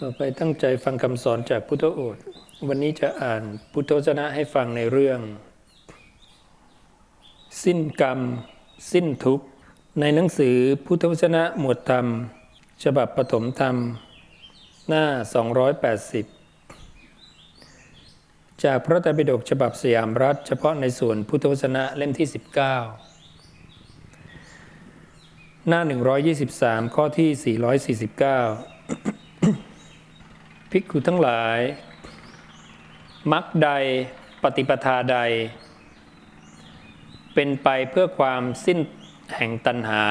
ต่อไปตั้งใจฟังคำสอนจากพุทธโอษฐ์วันนี้จะอ่านพุทธวจนะให้ฟังในเรื่อง สิ้นกรรม สิ้นทุกข์ ในหนังสือพุทธวจนะหมวดธรรม ฉบับปฐมธรรม หน้า 280 จากพระไตรปิฎกฉบับสยามรัฐ เฉพาะในส่วนพุทธวจนะเล่มที่ 19 หน้า 123 ข้อที่ 449 ภิกขุทั้งหลายมักใดปฏิปทาใด เป็นไปเพื่อความสิ้นแห่งตัณหา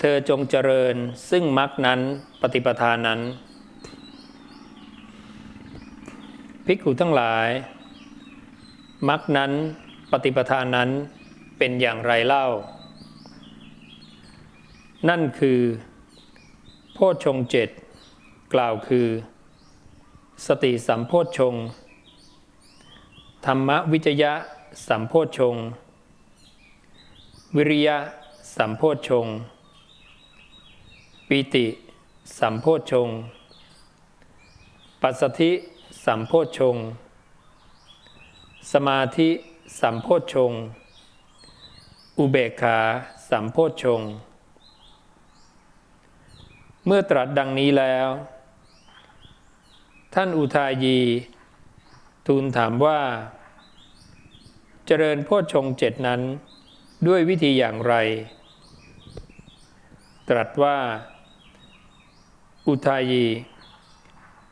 เธอจงเจริญซึ่งมักนั้นปฏิปทานั้น ภิกขุทั้งหลายมักนั้นปฏิปทานั้นเป็นอย่างไรเล่า นั่นคือ โพชฌงเจ็ด กล่าวคือ สติสัมโพชฌงธรรมวิจยะสัมโพชฌงวิริยะสัมโพชฌงปิติ สัมโพชฌงปัสสธิสัมโพชฌงสมาธิสัมโพชฌงอุเบกขาสัมโพชฌงเมื่อตรัสดังนี้แล้ว ท่านอุทายีทูลถามว่า เจริญโพชฌงเจ็ดนั้น ด้วยวิธีอย่างไร ตรัสว่า อุทายี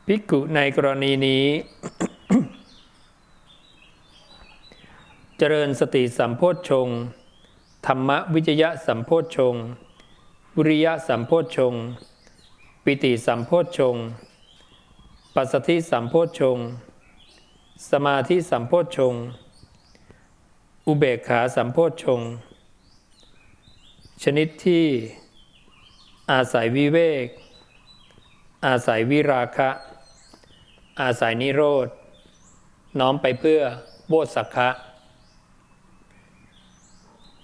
ภิกขุในกรณีนี้ เจริญสติสัมโพชฌงธรรมวิจยะสัมโพชฌงวิริยะสัมโพชฌงปิติสัมโพชฌง ปัสสธิสัมโพชฌงค์สมาธิสัมโพชฌงค์อุเบกขาสัมโพชฌงค์ชนิดที่ อาศัยวิเวก อาศัยวิราคะ อาศัยนิโรธ น้อมไปเพื่อโบสสักะ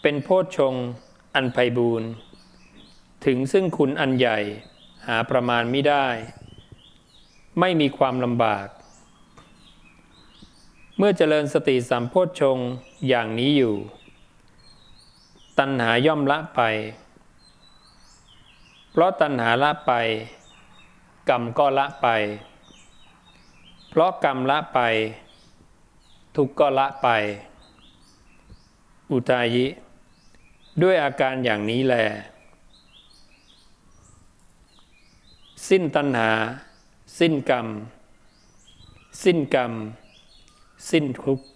เป็นโพชฌงค์อันไพบูรณ์ถึงซึ่งคุณอันใหญ่หาประมาณไม่ได้ ไม่มีความลำบาก เมื่อเจริญสติสัมโพชฌงอย่างนี้อยู่ ตัณหาย่อมละไป เพราะตัณหาละไป กรรมก็ละไป เพราะกรรมละไป ทุกข์ก็ละไป อุทายิ ด้วยอาการอย่างนี้แล สิ้นตัณหา สิ้นกรรม สิ้นกรรม สิ้นทุกข์